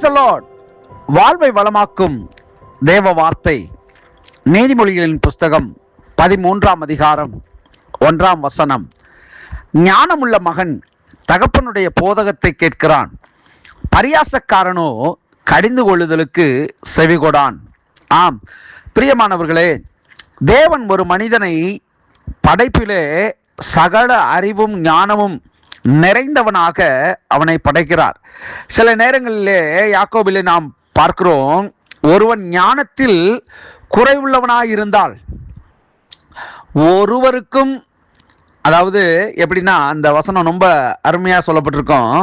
Price வாழ்வை வளமாக்கும் தேவ வார்த்தை நீதிமொழிகளின் புஸ்தகம் பதிமூன்றாம் அதிகாரம் ஒன்றாம் வசனம். ஞானமுள்ள மகன் தகப்பனுடைய போதகத்தை கேட்கிறான். பரியாசக்காரனோ கடிந்து கொள்ளுதலுக்கு செவிகொடான் ஆம் பிரியமானவர்களே தேவன் ஒரு மனிதனை படைப்பிலே சகல அறிவும் ஞானமும் நிறைந்தவனாக அவனை படைக்கிறார். சில நேரங்களிலே யாக்கோபிலே நாம் பார்க்கிறோம் ஒருவன் ஞானத்தில் குறைவுள்ளவனாய் இருந்தால் ஒருவருக்கும் அதாவது எப்படின்னா அந்த வசனம் ரொம்ப அருமையாக சொல்லப்பட்டிருக்கோம்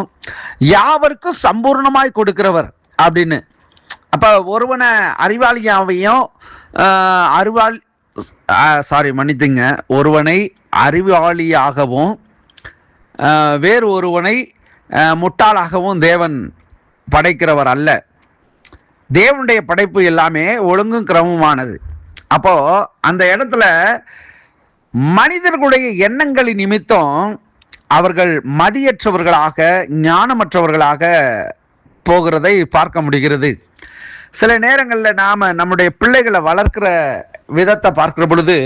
யாவருக்கும் சம்பூர்ணமாய் கொடுக்கிறவர் அப்படின்னு. அப்போ ஒருவனை அறிவாளியாவையும் அறிவாளி சாரி மன்னித்துங்க ஒருவனை அறிவாளியாகவும் வேறு ஒருவனை முட்டாளாகவும் தேவன் படைக்கிறவர் அல்ல. தேவனுடைய படைப்பு எல்லாமே ஒழுங்கும் கிரமமானது. அப்போ அந்த இடத்துல மனிதர்களுடைய எண்ணங்களின் நிமித்தம் அவர்கள் மதியற்றவர்களாக ஞானமற்றவர்களாக போகிறதை பார்க்க முடிகிறது. சில நேரங்களில் நாம் நம்முடைய பிள்ளைகளை வளர்க்கிற விதத்தை பார்க்குற பொழுது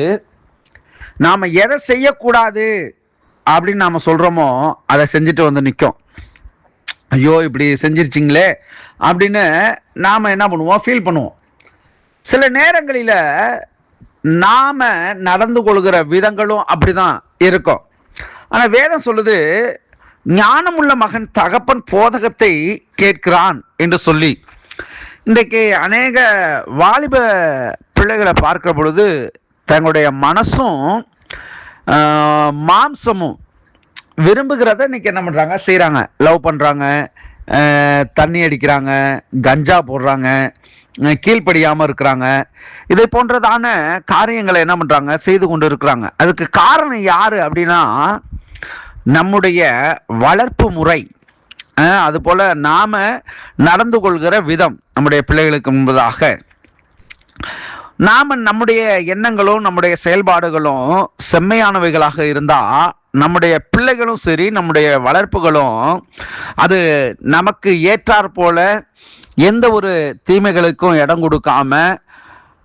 நாம் எதை செய்யக்கூடாது அப்படின்னு நாம் சொல்கிறோமோ அதை செஞ்சுட்டு வந்து நிற்கும் ஐயோ இப்படி செஞ்சிருச்சிங்களே அப்படின்னு நாம் என்ன பண்ணுவோம்? ஃபீல் பண்ணுவோம். சில நேரங்களில் நாம நடந்து கொள்கிற விதங்களும் அப்படிதான் இருக்கும். ஆனால் வேதம் சொல்லுது ஞானமுள்ள மகன் தகப்பன் போதகத்தை கேட்கிறான் என்று சொல்லி. இன்றைக்கு அநேக வாலிப பிள்ளைகளை பார்க்கிற பொழுது தங்களுடைய மனசும் மாம்சமும். விரும்புகிறத இன்னைக்கு என்ன பண்ணுறாங்க செய்கிறாங்க லவ் பண்ணுறாங்க தண்ணி அடிக்கிறாங்க. கஞ்சா போடுறாங்க. கீழ்ப்படியாமல் இருக்கிறாங்க. இதை போன்றதான காரியங்களை என்ன பண்ணுறாங்க செய்து கொண்டு இருக்கிறாங்க. அதுக்கு காரணம் யார் அப்படின்னா நம்முடைய வளர்ப்பு முறை. அதுபோல் நாம் நடந்து கொள்கிற விதம் நம்முடைய பிள்ளைகளுக்கு முன்பதாக. நாம நம்முடைய எண்ணங்களும் நம்முடைய செயல்பாடுகளும் செம்மையானவைகளாக இருந்தா நம்முடைய பிள்ளைகளும் சரி நம்முடைய வளர்ப்புகளும் அது நமக்கு ஏற்றாற் போல எந்த ஒரு தீமைகளுக்கும் இடம் கொடுக்காம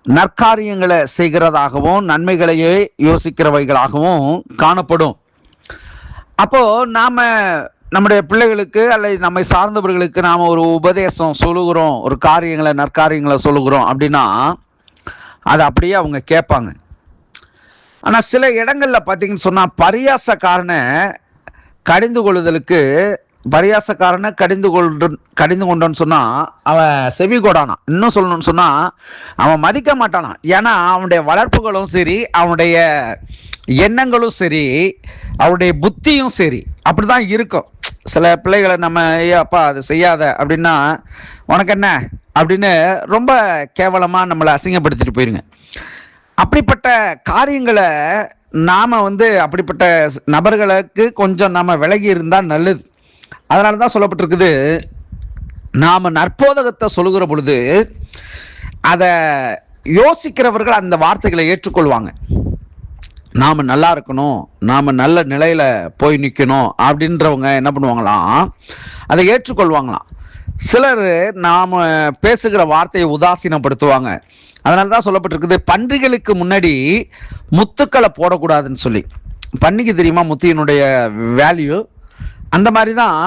நற்காரியங்களை செய்கிறதாகவும் நன்மைகளையே யோசிக்கிறவைகளாகவும் காணப்படும். அப்போ நாம நம்முடைய பிள்ளைகளுக்கு அல்லது நம்மை சார்ந்தவர்களுக்கு நாம ஒரு உபதேசம் சொல்லுகிறோம் ஒரு காரியங்களை நற்காரியங்களை சொல்லுகிறோம் அப்படின்னா அதை அப்படியே அவங்க கேட்பாங்க. ஆனால் சில இடங்களில் பார்த்தீங்கன்னு சொன்னால் பரியாசக்காரனை கடிந்து கொள்ளுதலுக்கு பரியாசக்காரனை கடிந்து கொண்டு கடிந்து கொண்டோன்னு சொன்னால் அவன் செவி கொடானான். இன்னும் சொல்லணும்னு சொன்னால் அவன் மதிக்க மாட்டானான் ஏன்னா அவனுடைய வளர்ப்புகளும் சரி அவனுடைய எண்ணங்களும் சரி அவனுடைய புத்தியும் சரி அப்படி தான் இருக்கும். சில பிள்ளைகளை நம்ம ஐயோ அப்பா அது செய்யாத அப்படின்னா உனக்கு என்ன அப்படின்னு ரொம்ப கேவலமாக நம்மளை அசிங்கப்படுத்திட்டு போயிருங்க. அப்படிப்பட்ட காரியங்களை நாம் வந்து அப்படிப்பட்ட நபர்களுக்கு கொஞ்சம் நாம் விலகி இருந்தால் நல்லது. அதனால தான் சொல்லப்பட்டிருக்குது நாம் நற்போதகத்தை சொல்லுகிற பொழுது அதை யோசிக்கிறவர்கள் அந்த வார்த்தைகளை ஏற்றுக்கொள்வாங்க. நாம் நல்லா இருக்கணும் நாம் நல்ல நிலையில் போய் நிற்கணும் அப்படின்றவங்க என்ன பண்ணுவாங்களாம் அதை ஏற்றுக்கொள்வாங்களாம். சிலர் நாம் பேசுகிற வார்த்தையை உதாசீனப்படுத்துவாங்க. அதனால தான் சொல்லப்பட்டிருக்குது பன்றிகளுக்கு முன்னாடி முத்துக்களை போடக்கூடாதுன்னு சொல்லி. பன்னிக்கு தெரியுமா முத்தியினுடைய வேல்யூ அந்த மாதிரி தான்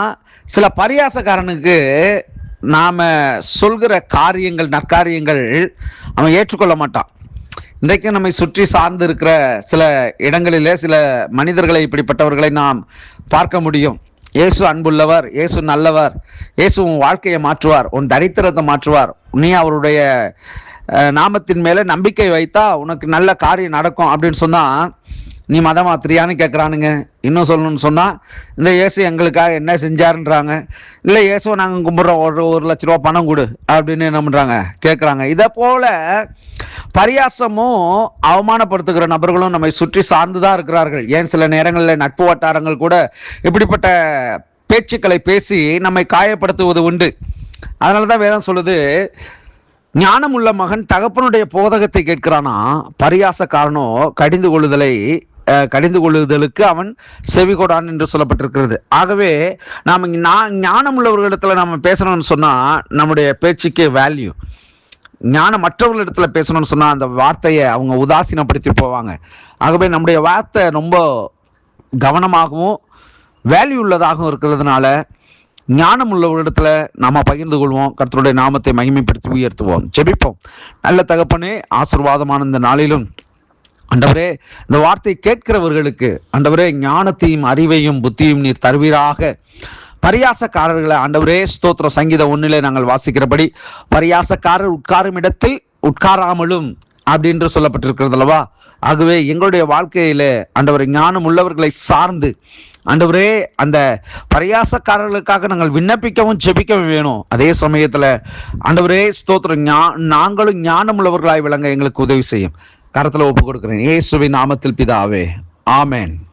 சில பரியாசக்காரனுக்கு நாம் சொல்கிற காரியங்கள் நற்காரியங்கள் அவன் ஏற்றுக்கொள்ள மாட்டான். இன்றைக்கு நம்மை சுற்றி சார்ந்து இருக்கிற சில இடங்களிலே சில மனிதர்களை இப்படிப்பட்டவர்களை நாம் பார்க்க முடியும். இயேசு அன்புள்ளவர் இயேசு நல்லவர் இயேசு உன் வாழ்க்கையை மாற்றுவார் உன் தரித்திரத்தை மாற்றுவார். நீ அவருடைய நாமத்தின் மேலே நம்பிக்கை வைத்தா உனக்கு நல்ல காரியம் நடக்கும் அப்படின்னு சொன்னால் நீ மதம் மாத்திரியான்னு கேட்குறானுங்க இன்னும் சொல்லணும்னு சொன்னால் இந்த இயேசு எங்களுக்காக என்ன செஞ்சாருன்றாங்க. இல்லை இயேசுவை நாங்கள் கும்பிட்றோம். ஒரு ஒரு லட்ச ரூபா பணம் கொடு அப்படின்னு என்ன பண்ணுறாங்க கேட்குறாங்க இதை போல் பரியாசமும் அவமானப்படுத்துகிற நபர்களும் நம்மை சுற்றி சார்ந்து தான் இருக்கிறார்கள். ஏன் சில நேரங்களில் நட்பு வட்டாரங்கள் கூட இப்படிப்பட்ட பேச்சுக்களை பேசி நம்மை காயப்படுத்துவது உண்டு. அதனால தான் வேதம் சொல்லுது ஞானமுள்ள மகன் தகப்பனுடைய போதகத்தை கேட்கிறானா? பரியாசக்காரனோ கடிந்து கொள்ளுதலை கடிந்து கொள்ளுதலுக்கு அவன் செவிகொடான் என்று சொல்லப்பட்டிருக்கிறது. ஆகவே நாம் ஞானம் உள்ளவர்களிடத்துல நம்ம பேசணும்னு சொன்னால் நம்முடைய பேச்சுக்கு வேல்யூ ஞானம் மற்றவர்களிடத்துல பேசணும்னு சொன்னால் அந்த வார்த்தையை அவங்க உதாசீனப்படுத்தி போவாங்க. ஆகவே நம்முடைய வார்த்தை ரொம்ப கவனமாகவும் வேல்யூ உள்ளதாகவும் இருக்கிறதுனால ஞானம் உள்ளவர்களிடத்துல நாம் பகிர்ந்து கொள்வோம். கர்த்தருடைய நாமத்தை மகிமைப்படுத்தி உயர்த்துவோம். ஜெபிப்போம். நல்ல தகப்பனே ஆசீர்வாதமான இந்த நாளிலும் அண்டவரே இந்த வார்த்தை கேட்கிறவர்களுக்கு அண்டவரே ஞானத்தையும் அறிவையும் புத்தியும் நீர் தருவீராக. பரியாசக்காரர்களை ஆண்டவரே ஸ்தோத்திர சங்கீத ஒன்றிலே நாங்கள் வாசிக்கிறபடி பரியாசக்காரர் உட்காரும் இடத்தில் உட்காராமலும் அப்படின்று சொல்லப்பட்டிருக்கிறது அல்லவா ஆகவே எங்களுடைய வாழ்க்கையில ஆண்டவர் ஞானம் உள்ளவர்களை சார்ந்து ஆண்டவரே அந்த பரியாசக்காரர்களுக்காக நாங்கள் விண்ணப்பிக்கவும் ஜெபிக்கவும் வேணும். அதே சமயத்தில் ஆண்டவரே ஸ்தோத்திரம் ஞா நாங்களும் ஞானம் உள்ளவர்களாய் விளங்க எங்களுக்கு உதவி செய்யும். கரத்தில் ஒப்பு கொடுக்குறேன். இயேசுவின் நாமத்தில் பிதாவே. ஆமென்.